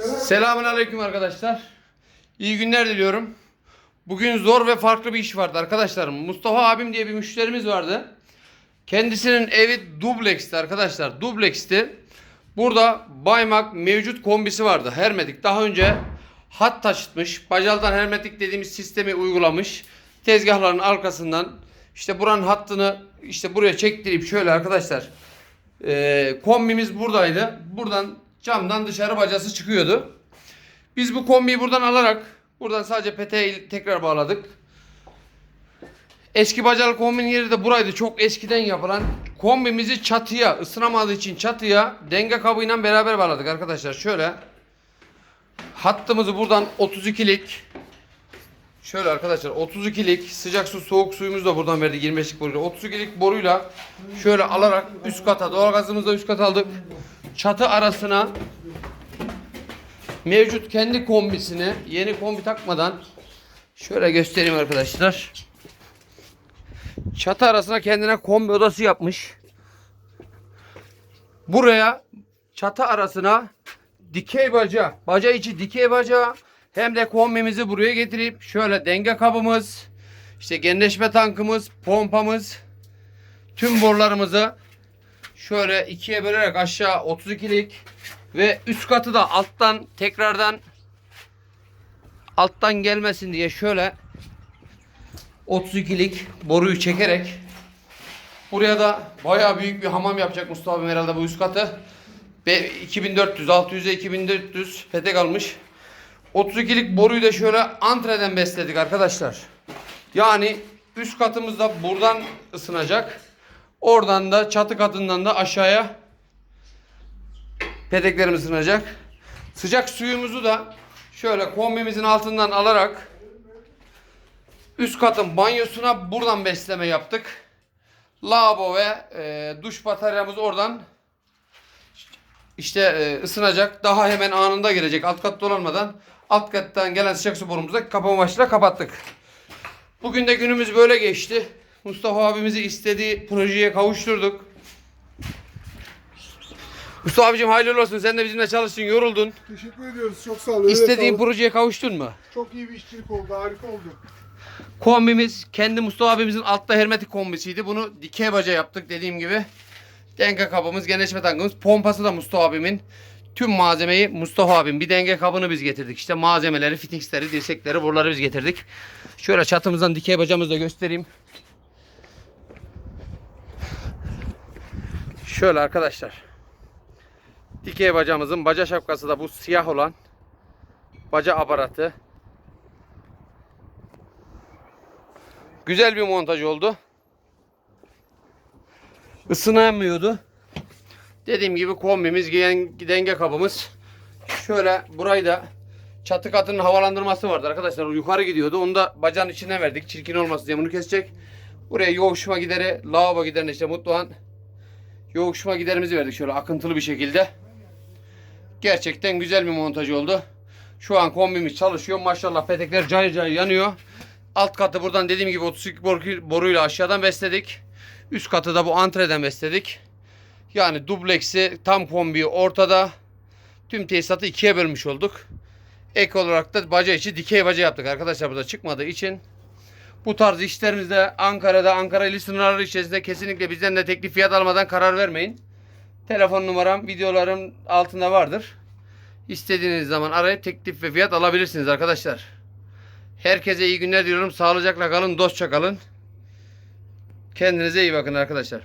Selamun aleyküm arkadaşlar. İyi günler diliyorum. Bugün zor ve farklı bir iş vardı arkadaşlarım. Mustafa abim diye bir müşterimiz vardı. Kendisinin evi dubleksti arkadaşlar. Dubleksti. Burada Baymak mevcut kombisi vardı. Hermetik daha önce hat taşıtmış. Bacaldan hermetik dediğimiz sistemi uygulamış. Tezgahların arkasından işte buranın hattını işte buraya çektirip şöyle arkadaşlar e, kombimiz buradaydı. Buradan camdan dışarı bacası çıkıyordu. Biz bu kombiyi buradan alarak buradan sadece peteği tekrar bağladık. Eski bacalı kombinin yeri de buraydı. Çok eskiden yapılan kombimizi çatıya ısınamadığı için çatıya denge kabıyla beraber bağladık arkadaşlar. Şöyle hattımızı buradan 32'lik Şöyle arkadaşlar 32'lik sıcak su soğuk suyumuzu da buradan verdi 25'lik boruyla. 32'lik boruyla şöyle alarak üst kata doğalgazımızı da üst kata aldık. Çatı arasına mevcut kendi kombisini yeni kombi takmadan şöyle göstereyim arkadaşlar. Çatı arasına kendine kombi odası yapmış. Buraya çatı arasına dikey baca, baca içi dikey baca hem de kombimizi buraya getirip şöyle denge kabımız, işte genleşme tankımız, pompamız, tüm borularımızı şöyle ikiye bölerek aşağı 32'lik ve üst katı da alttan tekrardan alttan gelmesin diye şöyle 32'lik boruyu çekerek buraya da bayağı büyük bir hamam yapacak Mustafa abim herhalde bu üst katı. Ve 2400, 600'e 2400 petek almış. 32'lik boruyu da şöyle antreden besledik arkadaşlar. Yani üst katımızda buradan ısınacak. Oradan da çatı katından da aşağıya peteklerimiz ısınacak. Sıcak suyumuzu da şöyle kombimizin altından alarak üst katın banyosuna buradan besleme yaptık. Lavabo ve e, duş bataryamız oradan işte e, ısınacak. Daha hemen anında gelecek. Alt kat dolanmadan alt kattan gelen sıcak su borumuzu da kapama başıyla kapattık. Bugün de günümüz böyle geçti. Mustafa abimizi istediği projeye kavuşturduk. Mustafa abicim hayırlı olsun. Sen de bizimle çalıştın, yoruldun. Teşekkür ediyoruz. Çok sağ olun. İstediğin sağ olun. projeye kavuştun mu? Çok iyi bir işçilik oldu. Harika oldu. Kombimiz kendi Mustafa abimizin altta hermetik kombisiydi. Bunu dikey baca yaptık dediğim gibi. Denge kabımız, genleşme tankımız, pompası da Mustafa abimin. Tüm malzemeyi Mustafa abim. Bir denge kabını biz getirdik. İşte malzemeleri, fitingsleri, dirsekleri, buraları biz getirdik. Şöyle çatımızdan dikey bacamızı da göstereyim. Şöyle arkadaşlar. Dikey bacamızın baca şapkası da bu siyah olan baca aparatı. Güzel bir montaj oldu. Isınamıyordu. Dediğim gibi kombimiz, denge kabımız. Şöyle burayı da çatı katının havalandırması vardı arkadaşlar. Yukarı gidiyordu. Onu da bacağın içine verdik. Çirkin olmasın diye bunu kesecek. Buraya yoğuşma gideri, lavabo giderine işte Mutluhan yoğuşma giderimizi verdik şöyle akıntılı bir şekilde. Gerçekten güzel bir montaj oldu. Şu an kombimiz çalışıyor. Maşallah petekler cayır cayır yanıyor. Alt katı buradan dediğim gibi 32 boru- boruyla aşağıdan besledik. Üst katı da bu antreden besledik. Yani dubleksi tam kombi ortada. Tüm tesisatı ikiye bölmüş olduk. Ek olarak da baca içi dikey baca yaptık arkadaşlar burada çıkmadığı için. Bu tarz işlerinizde Ankara'da Ankara ili sınırları içerisinde kesinlikle bizden de teklif fiyat almadan karar vermeyin. Telefon numaram videolarım altında vardır. İstediğiniz zaman arayıp teklif ve fiyat alabilirsiniz arkadaşlar. Herkese iyi günler diliyorum. Sağlıcakla kalın, dostça kalın. Kendinize iyi bakın arkadaşlar.